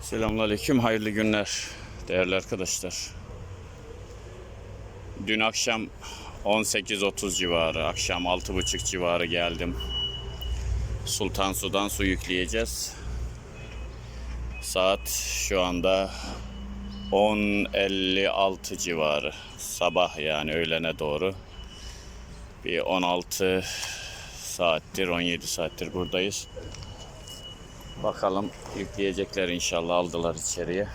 Selamünaleyküm, hayırlı günler değerli arkadaşlar. Dün akşam 18.30 civarı, akşam 6.30 civarı geldim. Sultan Su'dan su yükleyeceğiz. Saat şu anda 10.56 civarı. Sabah yani öğlene doğru. Bir 16 saattir, 17 saattir buradayız. Bakalım yükleyecekler inşallah aldılar içeriye.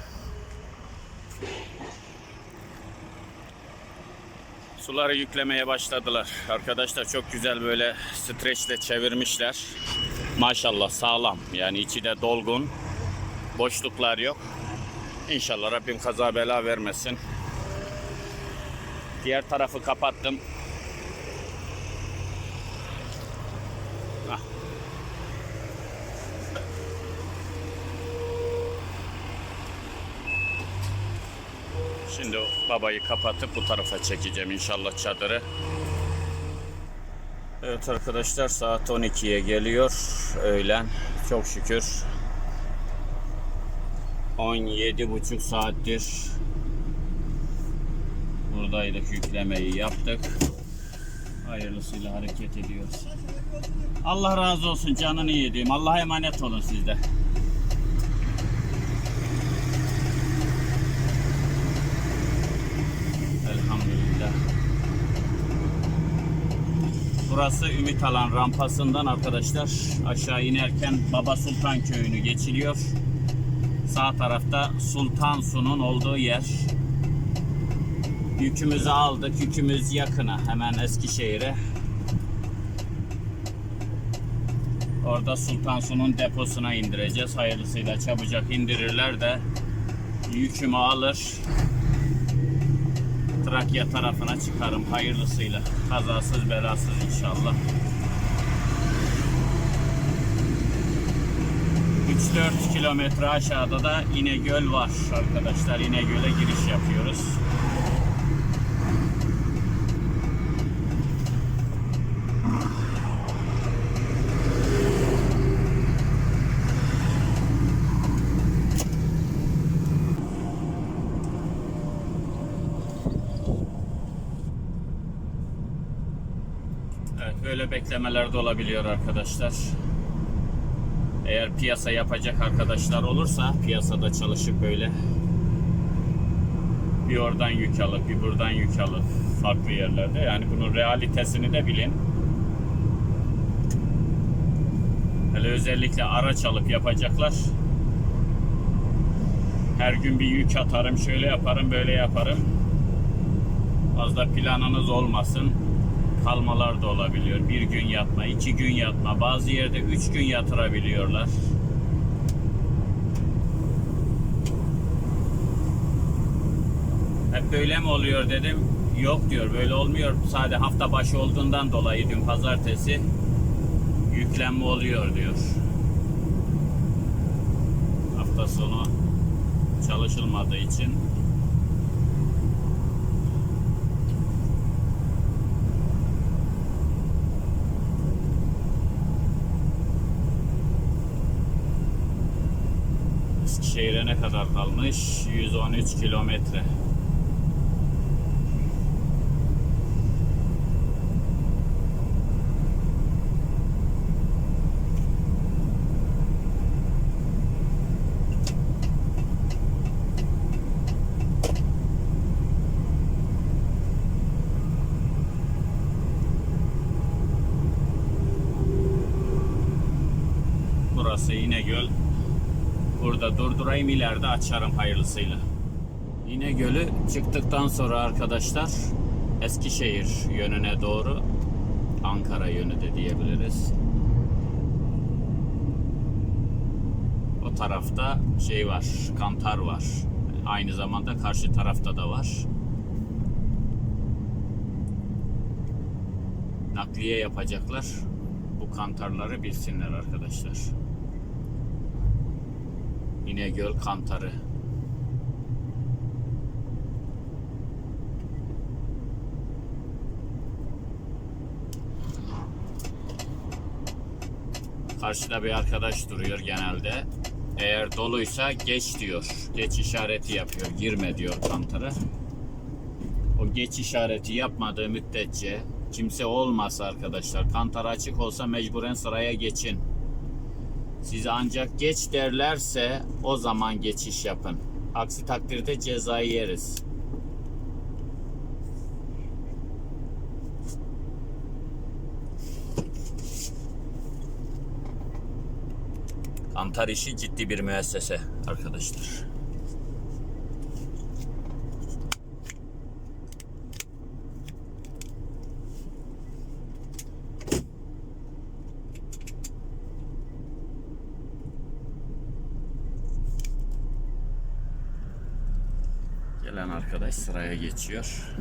Suları yüklemeye başladılar. Arkadaşlar çok güzel böyle streçle çevirmişler. Maşallah sağlam. Yani içi de dolgun. Boşluklar yok. İnşallah Rabbim kaza bela vermesin. Diğer tarafı kapattım. Şimdi babayı kapatıp bu tarafa çekeceğim inşallah çadırı. Evet arkadaşlar saat 12'ye geliyor öğlen. Çok şükür 17,5 saattir buradaydık yüklemeyi yaptık. Hayırlısıyla hareket ediyoruz. Allah razı olsun canını yediğim. Allah'a emanet olun sizde. Burası Ümit Alan rampasından arkadaşlar aşağı inerken Baba Sultan köyünü geçiliyor. Sağ tarafta Sultan Su'nun olduğu yer. Yükümüzü aldık. Yükümüz yakına. Hemen Eskişehir'e. Orada Sultan Su'nun deposuna indireceğiz. Hayırlısıyla çabucak indirirler de yükümü alır. Trakya tarafına çıkarım hayırlısıyla. Kazasız belasız inşallah. 3-4 kilometre aşağıda da İnegöl var arkadaşlar. İnegöl'e giriş yapıyoruz. Evet böyle beklemeler olabiliyor arkadaşlar. Eğer piyasa yapacak arkadaşlar olursa piyasada çalışıp böyle bir oradan yük alıp bir buradan yük alıp farklı yerlerde yani bunun realitesini de bilin. Hele özellikle araç alıp yapacaklar. Her gün bir yük atarım, şöyle yaparım, böyle yaparım. Az da planınız olmasın kalmalar da olabiliyor. Bir gün yatma, iki gün yatma, bazı yerde üç gün yatırabiliyorlar. Hep böyle mi oluyor dedim. Yok diyor böyle olmuyor. Sadece hafta başı olduğundan dolayı dün pazartesi yüklenme oluyor diyor. Hafta sonu çalışılmadığı için Eskişehir'e ne kadar kalmış? 113 kilometre. Burası İnegöl. Durdurayım ileride açarım hayırlısıyla. İnegöl'ü çıktıktan sonra arkadaşlar Eskişehir yönüne doğru Ankara yönü de diyebiliriz. O tarafta şey var, kantar var. Aynı zamanda karşı tarafta da var. Nakliye yapacaklar. Bu kantarları bilsinler arkadaşlar. İnegöl Kantarı. Karşıda bir arkadaş duruyor genelde. Eğer doluysa geç diyor. Geç işareti yapıyor. Girme diyor kantara. O geç işareti yapmadığı müddetçe kimse olmasa arkadaşlar kantar açık olsa mecburen sıraya geçin. Size ancak geç derlerse o zaman geçiş yapın. Aksi takdirde cezayı yeriz. Kantar işi ciddi bir müessese arkadaşlar. Gelen arkadaş sıraya geçiyor.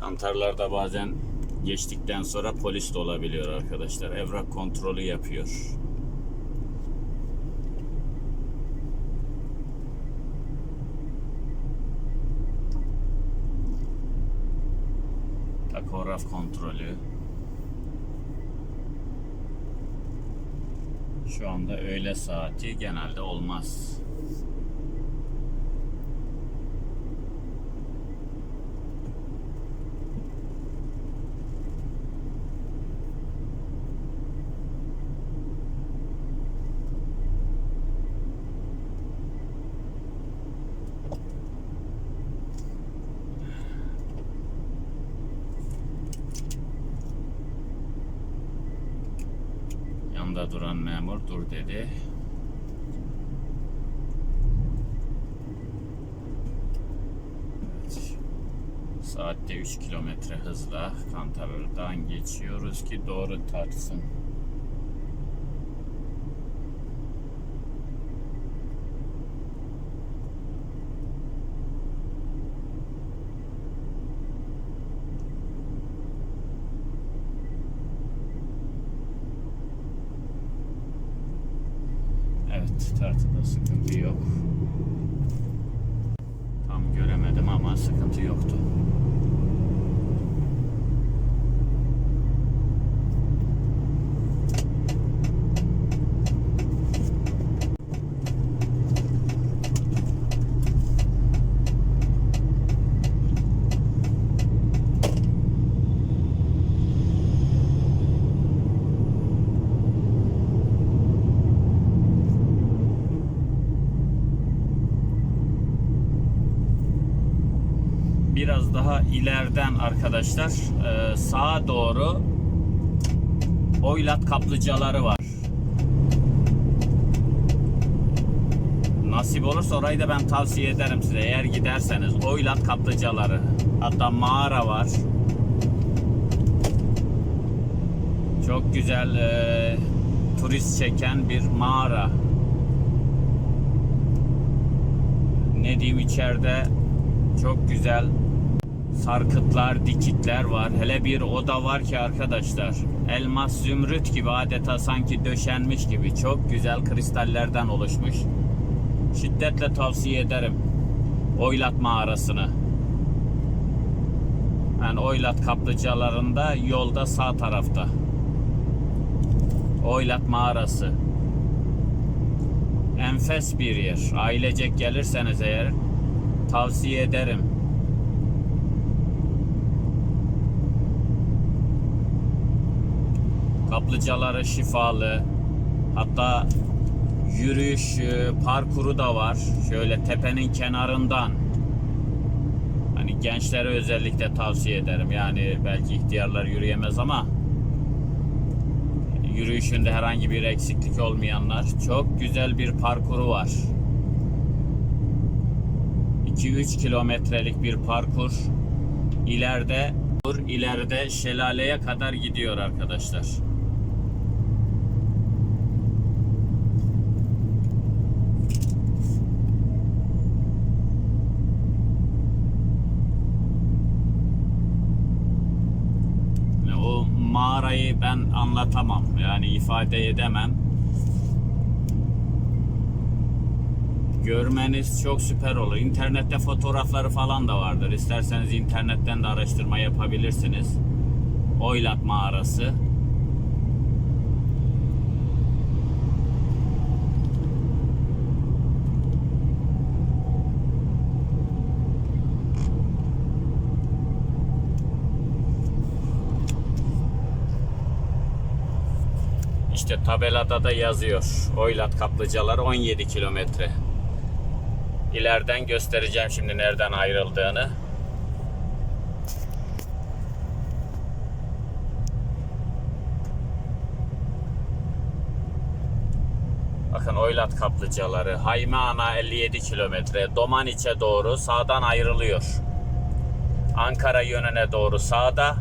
Kantarlarda bazen geçtikten sonra polis de olabiliyor arkadaşlar. Evrak kontrolü yapıyor. Takograf kontrolü. Şu anda öğle saati genelde olmaz. Dedi. Evet. Saatte 3 kilometre hızla Kantarlar'dan geçiyoruz ki doğru tartsın. Evet tartıda sıkıntı yok. Tam göremedim ama sıkıntı yoktu. İleriden arkadaşlar e, sağa doğru oylat kaplıcaları var. Nasip olursa orayı da ben tavsiye ederim size. Eğer giderseniz oylat kaplıcaları. Hatta mağara var. Çok güzel e, turist çeken bir mağara. Ne diyeyim içeride çok güzel sarkıtlar, dikitler var. Hele bir oda var ki arkadaşlar. Elmas zümrüt gibi adeta sanki döşenmiş gibi. Çok güzel kristallerden oluşmuş. Şiddetle tavsiye ederim. Oylat mağarasını. Yani Oylat kaplıcalarında yolda sağ tarafta. Oylat mağarası. Enfes bir yer. Ailecek gelirseniz eğer tavsiye ederim. Kaplıcaları şifalı. Hatta yürüyüş e, parkuru da var. Şöyle tepenin kenarından. Hani gençlere özellikle tavsiye ederim. Yani belki ihtiyarlar yürüyemez ama yürüyüşünde herhangi bir eksiklik olmayanlar çok güzel bir parkuru var. 2-3 kilometrelik bir parkur. İleride ileride şelaleye kadar gidiyor arkadaşlar. O mağarayı ben anlatamam. Yani ifade edemem. görmeniz çok süper olur. İnternette fotoğrafları falan da vardır. İsterseniz internetten de araştırma yapabilirsiniz. Oylat mağarası. İşte tabelada da yazıyor. Oylat kaplıcaları 17 kilometre. İleriden göstereceğim şimdi nereden ayrıldığını. Bakın Oylat kaplıcaları. Haymana 57 kilometre. Domaniç'e doğru sağdan ayrılıyor. Ankara yönüne doğru sağda.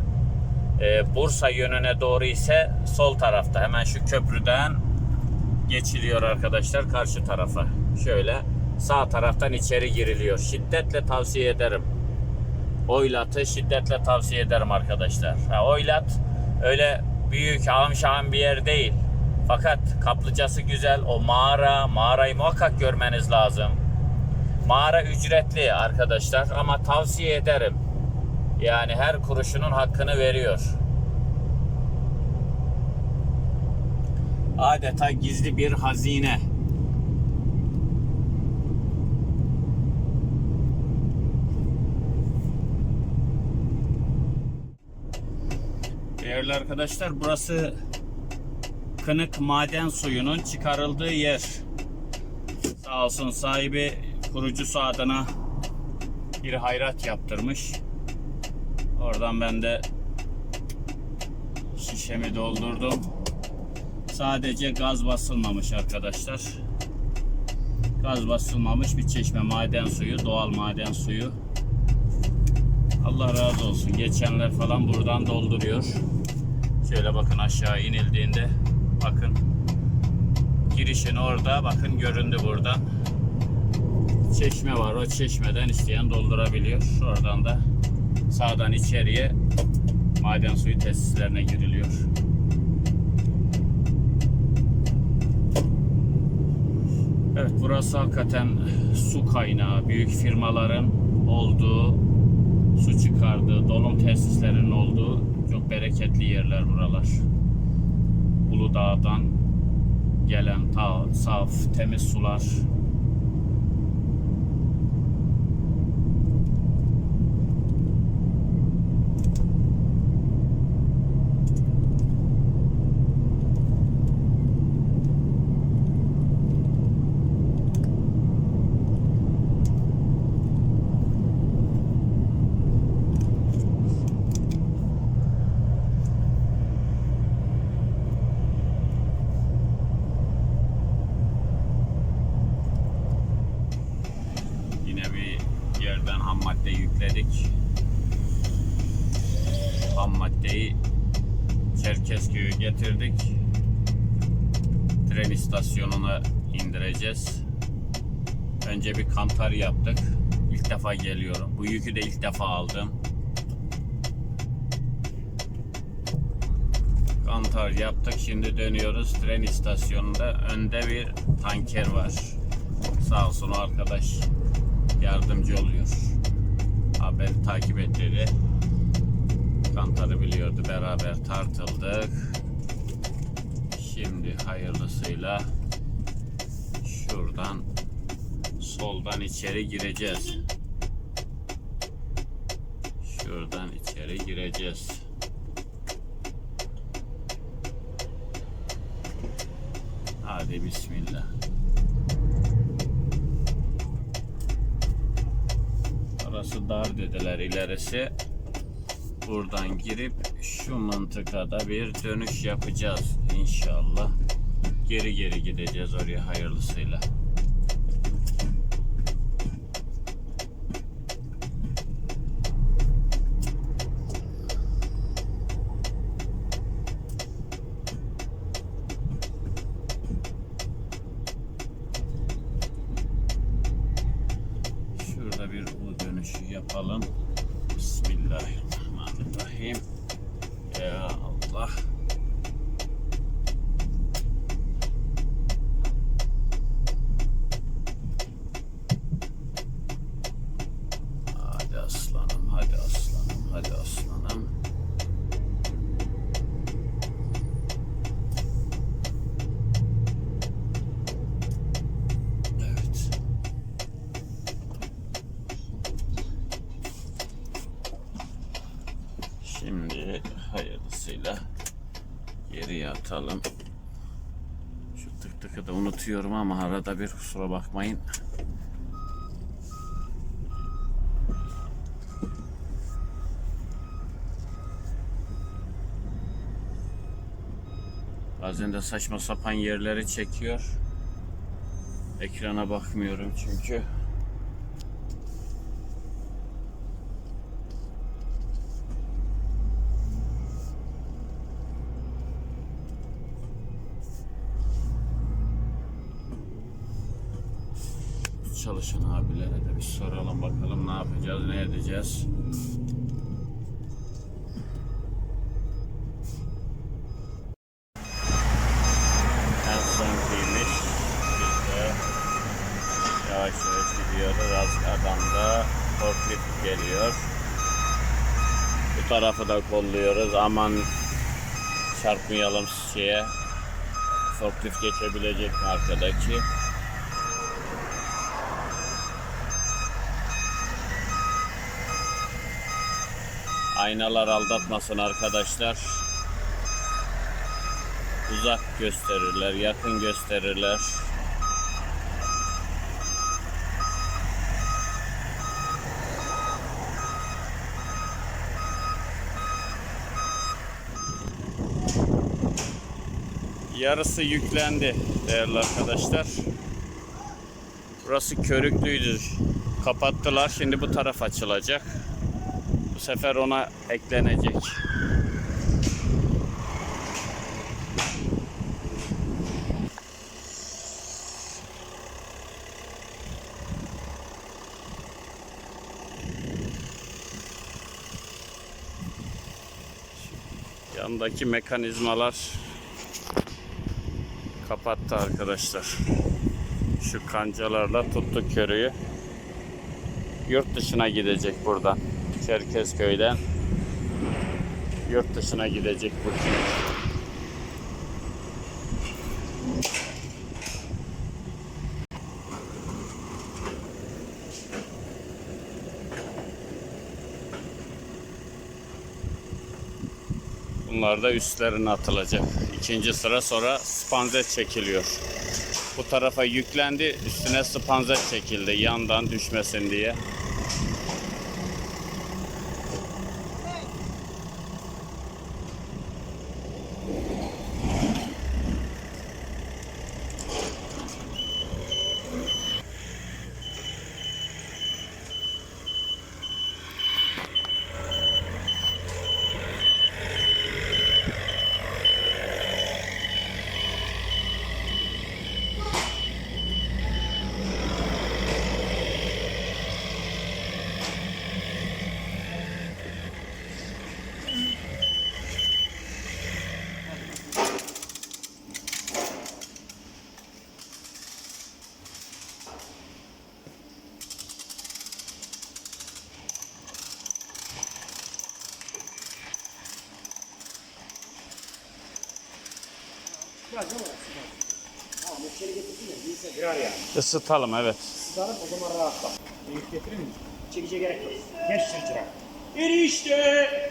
Ee, Bursa yönüne doğru ise sol tarafta. Hemen şu köprüden geçiliyor arkadaşlar karşı tarafa. Şöyle sağ taraftan içeri giriliyor. Şiddetle tavsiye ederim. Oylat'ı şiddetle tavsiye ederim arkadaşlar. Ha, Oylat öyle büyük ağım bir yer değil. Fakat kaplıcası güzel. O mağara, mağarayı muhakkak görmeniz lazım. Mağara ücretli arkadaşlar ama tavsiye ederim. Yani her kuruşunun hakkını veriyor. Adeta gizli bir hazine. Değerli arkadaşlar burası Kınık maden suyunun çıkarıldığı yer. Sağ olsun sahibi kurucusu adına bir hayrat yaptırmış. Oradan ben de şişemi doldurdum. Sadece gaz basılmamış arkadaşlar. Gaz basılmamış bir çeşme maden suyu, doğal maden suyu. Allah razı olsun. Geçenler falan buradan dolduruyor. Şöyle bakın aşağı inildiğinde bakın girişin orada bakın göründü buradan. Çeşme var. O çeşmeden isteyen doldurabiliyor. Oradan da sağdan içeriye maden suyu tesislerine giriliyor. Evet burası hakikaten su kaynağı. Büyük firmaların olduğu, su çıkardığı, dolum tesislerinin olduğu çok bereketli yerler buralar. Uludağ'dan gelen ta, saf, temiz sular Tren istasyonuna indireceğiz. Önce bir kantar yaptık. İlk defa geliyorum. Bu yükü de ilk defa aldım. Kantar yaptık. Şimdi dönüyoruz. Tren istasyonunda önde bir tanker var. Sağ olsun arkadaş yardımcı oluyor. Haberi takip et dedi. Kantarı biliyordu. Beraber tartıldık. Şimdi hayırlısıyla şuradan soldan içeri gireceğiz. Şuradan içeri gireceğiz. Hadi bismillah. Orası dar dediler ilerisi. Buradan girip şu mıntıkada bir dönüş yapacağız inşallah. Geri geri gideceğiz oraya hayırlısıyla. Hayırlısıyla geriye atalım. Şu tık tıkı da unutuyorum ama arada bir kusura bakmayın. Bazen de saçma sapan yerleri çekiyor. Ekrana bakmıyorum çünkü. Çalışan abilere de bir soralım bakalım ne yapacağız, ne edeceğiz. En son giymiş. Biz de yavaş yavaş gidiyoruz. Az adamda forklift geliyor. Bu tarafı da kolluyoruz. Aman çarpmayalım şeye. Forklift geçebilecek mi arkadaki? Aynalar aldatmasın arkadaşlar. Uzak gösterirler, yakın gösterirler. Yarısı yüklendi değerli arkadaşlar. Burası körüklüydü. Kapattılar. Şimdi bu taraf açılacak. Sefer ona eklenecek. Yandaki mekanizmalar kapattı arkadaşlar. Şu kancalarla tuttu körüyü. Yurt dışına gidecek buradan. Çerkezköy'den yurt dışına gidecek bu kürek. Bunlar da üstlerine atılacak. İkinci sıra sonra spanzet çekiliyor. Bu tarafa yüklendi, üstüne spanzet çekildi yandan düşmesin diye. Isıtalım evet. Sıdarım o zaman rahatla. Büyük getirin mi? Çekice gerek yok. Geç. Erişte! Erişte!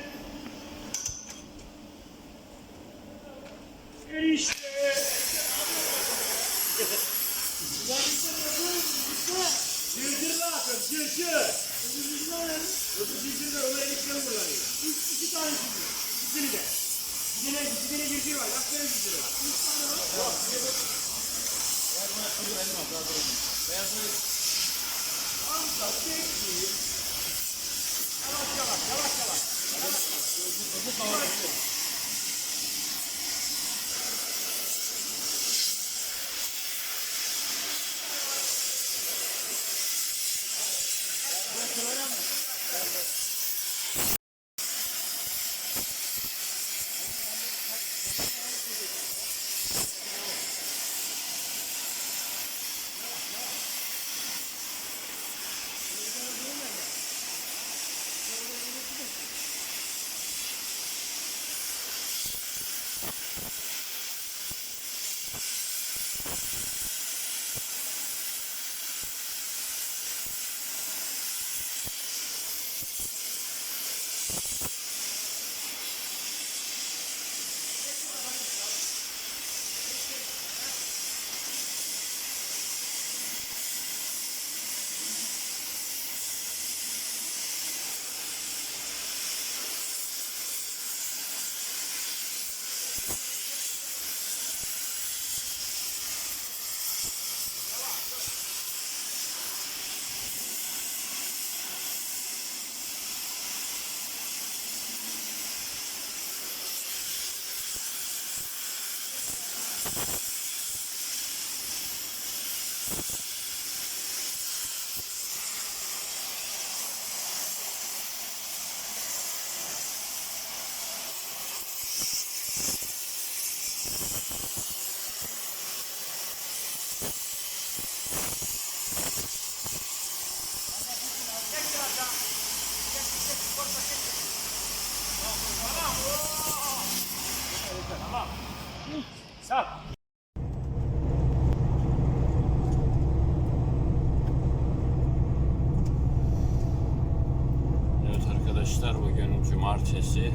Evet arkadaşlar bugün cumartesi.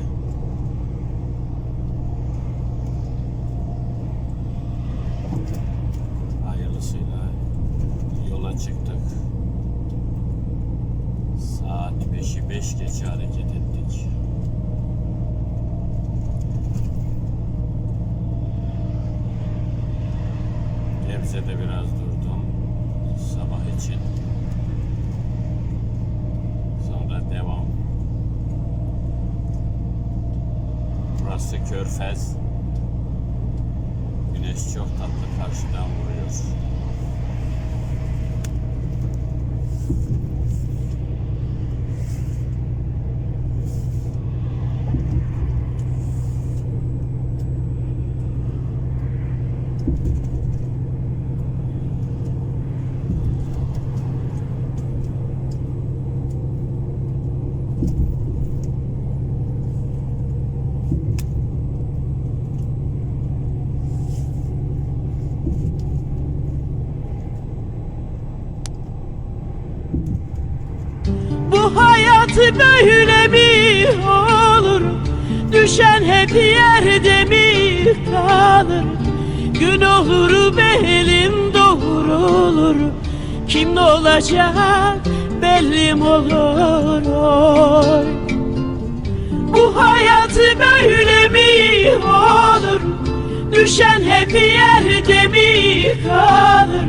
Hayat böyle mi olur? Düşen hep yerde mi kalır? Gün olur belim doğrulur Kim ne olacak bellim olur oy. Bu hayat böyle mi olur? Düşen hep yerde mi kalır?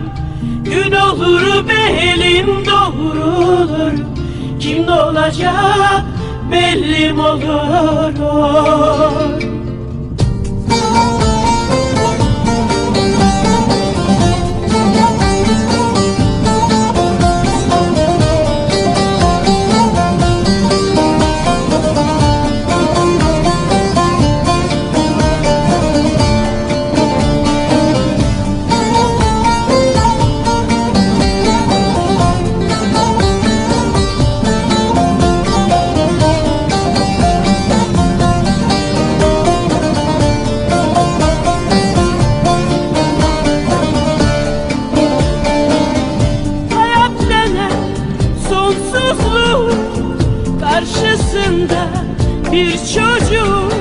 Gün olur belim doğrulur Kim olacak bellim olur oy. Bir çocuk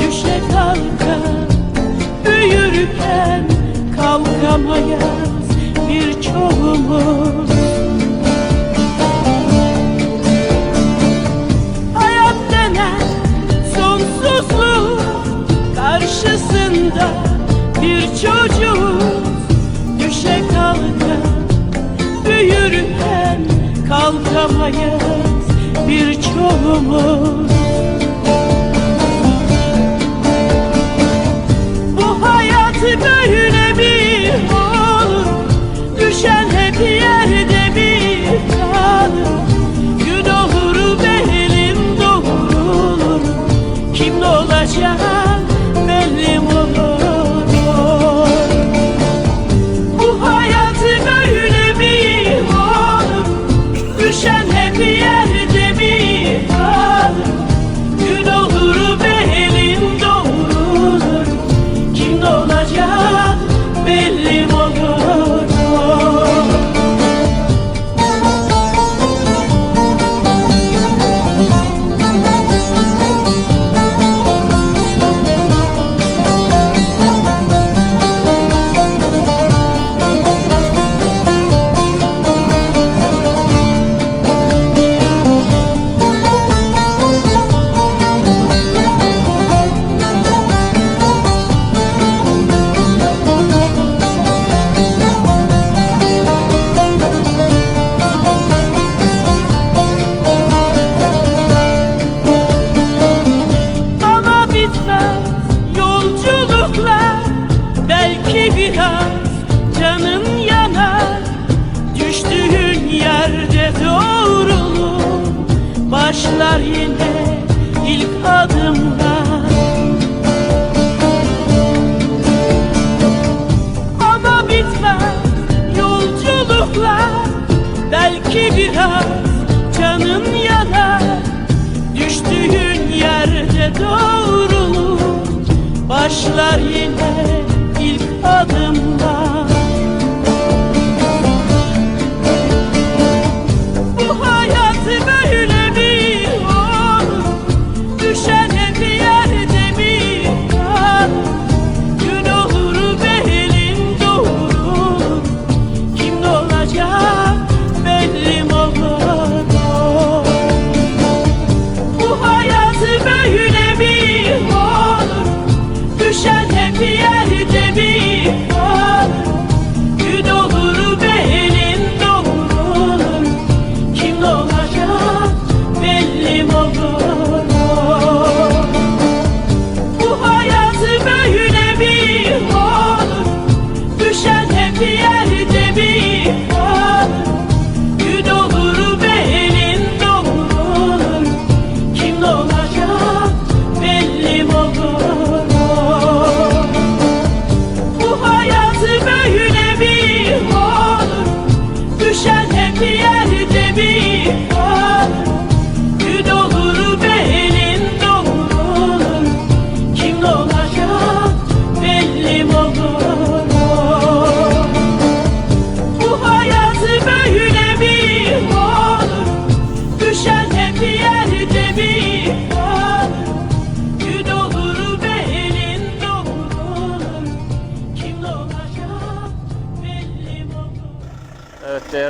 düşe kalka büyürken kalkamayız birçoğumuz. Hayat denen sonsuzluğun karşısında bir çocuk düşe kalka büyürken kalkamayız birçoğumuz.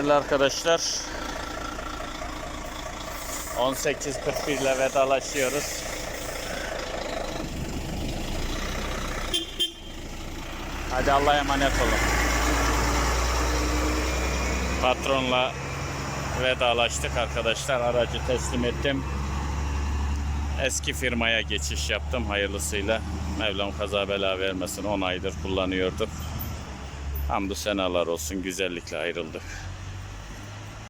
Değerli arkadaşlar 18.41 ile vedalaşıyoruz. Hadi Allah'a emanet olun. Patronla vedalaştık arkadaşlar. Aracı teslim ettim. Eski firmaya geçiş yaptım hayırlısıyla. Mevlam kaza bela vermesin. 10 aydır kullanıyorduk. Hamdü senalar olsun güzellikle ayrıldık.